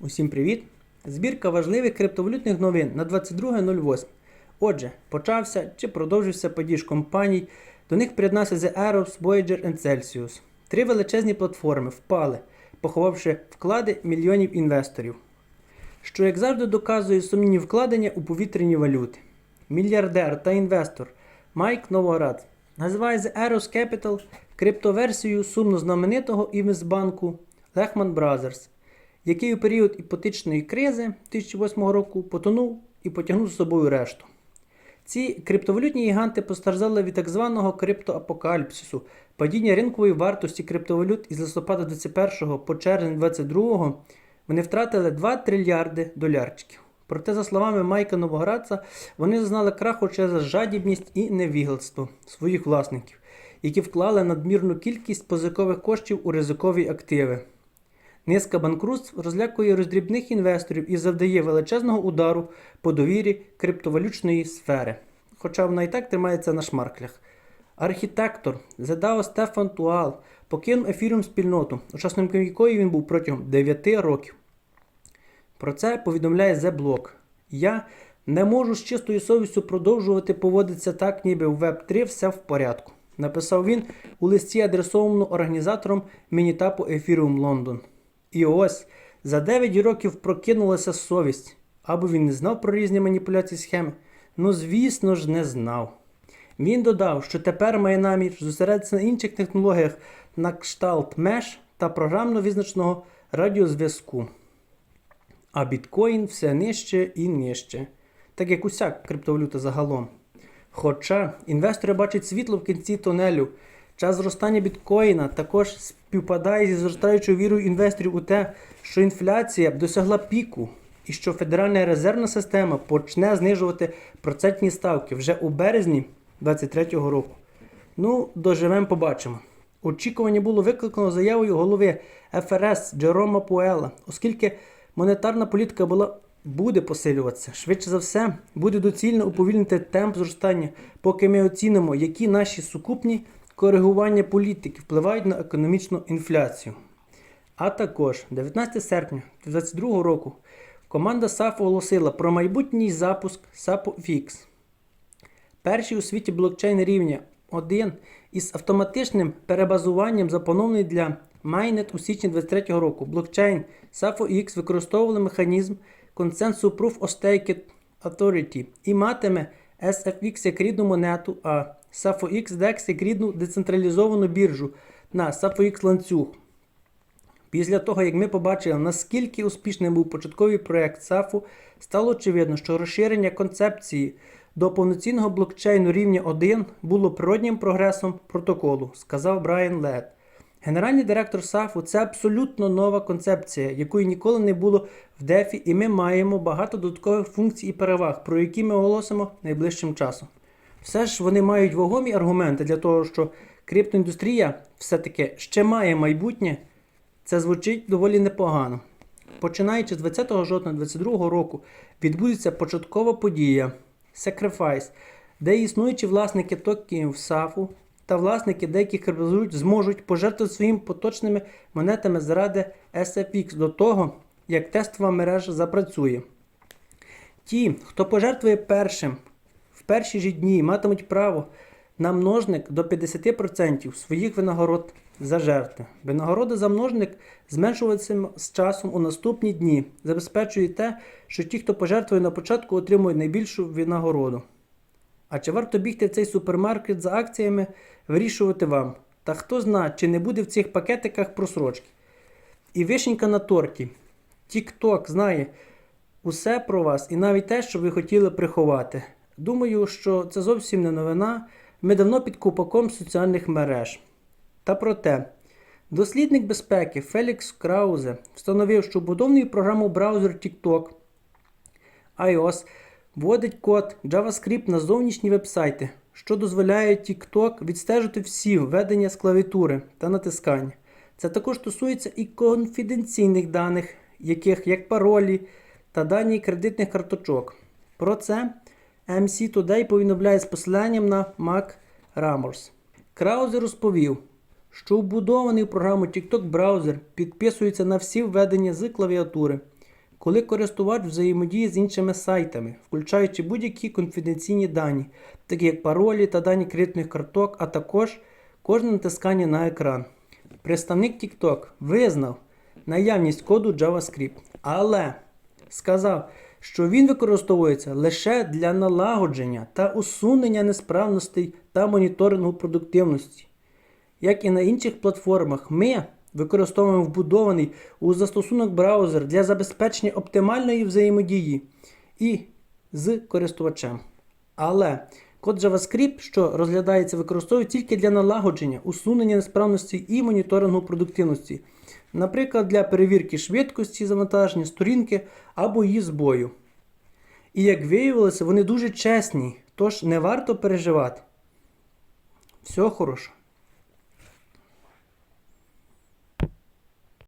Усім привіт! Збірка важливих криптовалютних новин на 22.08. Отже, почався чи продовжився падіж компаній. До них приєднався The Arrows, Voyager and Celsius. Три величезні платформи впали, поховавши вклади мільйонів інвесторів. Що, як завжди, доказує сумнівні вкладення у повітряні валюти. Мільярдер та інвестор Майк Новоград називає The Arrows Capital криптоверсією сумно знаменитого інвестбанку Lehman Brothers, який у період іпотечної кризи 2008 року потонув і потягнув з собою решту. Ці криптовалютні гіганти постраждали від так званого криптоапокаліпсису, падіння ринкової вартості криптовалют із листопада 21 по червень 22 вони втратили 2 трильярди долярчиків. Проте, за словами Майка Новоградця, вони зазнали краху через жадібність і невігластво своїх власників, які вклали надмірну кількість позикових коштів у ризикові активи. Низка банкрутств розлякує роздрібних інвесторів і завдає величезного удару по довірі криптовалютної сфери, хоча вона і так тримається на шмарклях. Архітектор Зедао Стефан Туал покинув ефіром спільноту, учасником якої він був протягом 9 років. Про це повідомляє The Block. Я не можу з чистою совістю продовжувати поводитися так, ніби в Web3 все в порядку. Написав він у листі, адресованому організатором мінітапу Ethereum London. І ось за 9 років прокинулася совість. Або він не знав про різні маніпуляції схеми. Ну, звісно ж, не знав. Він додав, що тепер має намір зосередитися на інших технологіях на кшталт меж та програмно визначеного радіозв'язку. А біткоін все нижче і нижче, так як уся криптовалюта загалом. Хоча інвестори бачать світло в кінці тунелю, час зростання біткоїна також співпадає зі зростаючою вірою інвесторів у те, що інфляція досягла піку і що Федеральна резервна система почне знижувати процентні ставки вже у березні 2023 року. Ну, доживемо, побачимо. Очікування було викликано заявою голови ФРС Джерома Пуела, оскільки монетарна політика була, буде посилюватися. Швидше за все, буде доцільно уповільнити темп зростання, поки ми оцінимо, які наші сукупні коригування політики впливають на економічну інфляцію. А також 19 серпня 2022 року команда САФ оголосила про майбутній запуск SAPO FX. Перший у світі блокчейн рівня 1 із автоматичним перебазуванням запланований для Mainnet у січні 2023 року. Блокчейн SAFO-X використовували механізм консенсусу Proof of Stake Authority і матиме SFX як рідну монету, а SAFO-X DEX як рідну децентралізовану біржу на SAFO-X ланцюг. Після того, як ми побачили, наскільки успішним був початковий проект SAFU, стало очевидно, що розширення концепції до повноцінного блокчейну рівня 1 було природнім прогресом протоколу, сказав Брайан Лед. Генеральний директор SAFU – це абсолютно нова концепція, якої ніколи не було в DeFi, і ми маємо багато додаткових функцій і переваг, про які ми оголосимо найближчим часом. Все ж вони мають вагомі аргументи для того, що криптоіндустрія все-таки ще має майбутнє. Це звучить доволі непогано. Починаючи з 20 жовтня 2022 року відбудеться початкова подія Sacrifice, де існуючі власники токенів САФу та власники деяких криптовалют зможуть пожертвувати своїми поточними монетами заради SFX до того, як тестова мережа запрацює. Ті, хто пожертвує першим перші ж дні, матимуть право на множник до 50% своїх винагород за жертви. Винагорода за множник зменшуватиме з часом у наступні дні, забезпечує те, що ті, хто пожертвує на початку, отримують найбільшу винагороду. А чи варто бігти в цей супермаркет за акціями, вирішувати вам? Та хто зна, чи не буде в цих пакетиках просрочки? І вишенька на торті. TikTok знає усе про вас і навіть те, що ви хотіли приховати. Думаю, що це зовсім не новина. Ми давно під купаком соціальних мереж. Та проте, дослідник безпеки Фелікс Краузе встановив, що будовною програму браузер TikTok iOS вводить код JavaScript на зовнішні вебсайти, що дозволяє TikTok відстежити всі введення з клавіатури та натискання. Це також стосується і конфіденційних даних, яких як паролі та дані кредитних карточок. Про це MC Today повідомляє з посиланням на Mac Rumors. Краузер розповів, що вбудований в програму TikTok браузер підписується на всі введення з клавіатури. коли користувач взаємодіє з іншими сайтами, включаючи будь-які конфіденційні дані, такі як паролі та дані кредитних карток, а також кожне натискання на екран. Представник TikTok визнав наявність коду JavaScript, але сказав, що він використовується лише для налагодження та усунення несправностей та моніторингу продуктивності. Як і на інших платформах, ми використовуємо вбудований у застосунок браузер для забезпечення оптимальної взаємодії і з користувачем. Але код JavaScript, що розглядається, використовують тільки для налагодження, усунення несправності і моніторингу продуктивності, наприклад, для перевірки швидкості завантаження сторінки або її збою. І як виявилося, вони дуже чесні, тож не варто переживати. Всього хорошого.